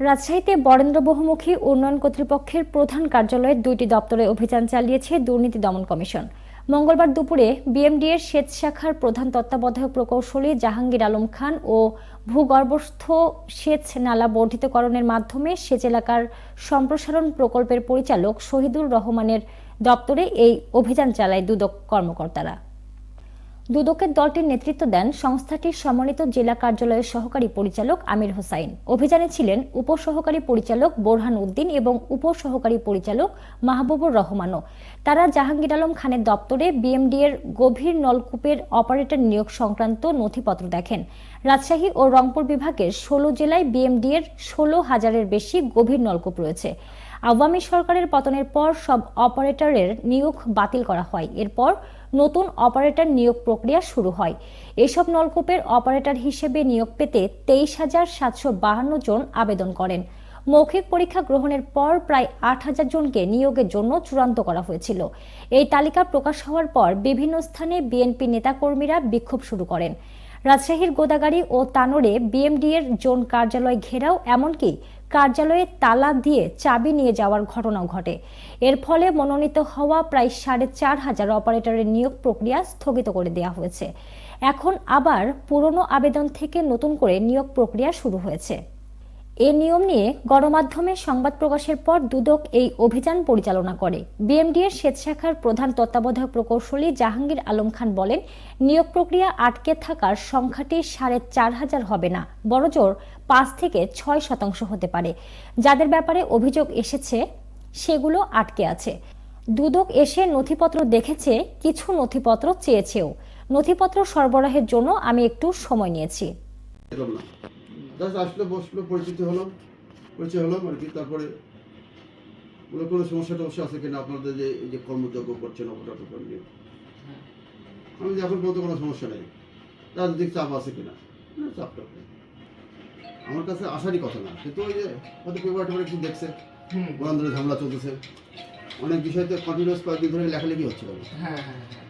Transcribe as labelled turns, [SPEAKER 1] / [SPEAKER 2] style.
[SPEAKER 1] রাজশাহীতে বরেন্দ্র বহুমুখী উন্নয়ন কর্তৃপক্ষের প্রধান কার্যালয়ের দুইটি দপ্তরে অভিযান চালিয়েছে দুর্নীতি দমন কমিশন। মঙ্গলবার দুপুরে বিএমডিএর সেচ শাখার প্রধান তত্ত্বাবধায়ক প্রকৌশলী জাহাঙ্গীর আলম খান ও ভূগর্ভস্থ সেচ নালা বর্ধিতকরণের মাধ্যমে সেচ এলাকার সম্প্রসারণ প্রকল্পের পরিচালক শহীদুর রহমানের দপ্তরে এই অভিযান চালায় দুদক কর্মকর্তারা। দুদকের দলটির নেতৃত্ব দেন সংস্থাটির সমন্বিত জেলা কার্যালয়ের সহকারী পরিচালক আমির হোসাইন। অভিযানে ছিলেন উপসহকারী পরিচালক বোরহান উদ্দিন এবং উপসহকারী পরিচালক মাহবুবুর রহমানও। তারা জাহাঙ্গীর আলম খানের দপ্তরে বিএমডি এর গভীর নলকূপের অপারেটর নিয়োগ সংক্রান্ত নথিপত্র দেখেন। রাজশাহী ও রংপুর বিভাগের ষোলো জেলায় বিএমডি এর ষোলো হাজারের বেশি গভীর নলকূপ রয়েছে। আওয়ামী সরকারের পতনের পর সব অপারেটরের নিয়োগ বাতিল করা হয়। এরপর নতুন অপারেটর নিয়োগ প্রক্রিয়া শুরু হয়। এসব নলকূপের অপারেটর হিসেবে নিয়োগ পেতে তেইশ হাজার সাতশো বাহান্ন জন আবেদন করেন। মৌখিক পরীক্ষা গ্রহণের পর প্রায় আট হাজার জনকে নিয়োগের জন্য চূড়ান্ত করা হয়েছিল। এই তালিকা প্রকাশ হওয়ার পর বিভিন্ন স্থানে বিএনপি নেতাকর্মীরা বিক্ষোভ শুরু করেন। রাজশাহীর গোদাগাড়ি ও তানোরে বিএমডি এর জোন কার্যালয় ঘেরাও, এমনকি কার্যালয়ে তালা দিয়ে চাবি নিয়ে যাওয়ার ঘটনাও ঘটে। এর ফলে মনোনীত হওয়া প্রায় সাড়ে চার হাজার অপারেটরের নিয়োগ প্রক্রিয়া স্থগিত করে দেওয়া হয়েছে। এখন আবার পুরনো আবেদন থেকে নতুন করে নিয়োগ প্রক্রিয়া শুরু হয়েছে। এ নিয়ম নিয়ে গণমাধ্যমে সংবাদ প্রকাশের পর দুদক এই অভিযান পরিচালনা করে। বিএমডি এর সেচ শাখার প্রধান তত্ত্বাবধায়ক প্রকৌশলী জাহাঙ্গীর আলম খান বলেন, নিয়োগ প্রক্রিয়া আটকে থাকার সংখ্যাটি সাড়ে চার হাজার হবে না, বড়জোর পাঁচ থেকে ছয় শতাংশ হতে পারে। যাদের ব্যাপারে অভিযোগ এসেছে, সেগুলো আটকে আছে। দুদক এসে নথিপত্র দেখেছে, কিছু নথিপত্র চেয়েছেও। নথিপত্র সরবরাহের জন্য আমি একটু সময় নিয়েছি।
[SPEAKER 2] জাস্ট আসলো বসল পরিচিতি হলো পরিচয় হলো আর কি তারপরে বলে কোনো সমস্যা টমস্যা আছে কিনা আপনাদের যে এই যে কর্মযজ্ঞ করছেন অপরাধ নিয়ে? আমি যে এখন পর্যন্ত কোনো সমস্যা নেই। রাজনৈতিক চাপ আছে কিনা? না চাপটা আমার কাছে আসারই কথা না। কিন্তু ওই যে হয়তো পেপার টেপার একটু দেখছে ওখান ধরে ঝামেলা চলতেছে। অনেক বিষয়তে কন্টিনিউস কয়েকদিন ধরে লেখালেখি হচ্ছিল
[SPEAKER 3] হ্যাঁ হ্যাঁ হ্যাঁ।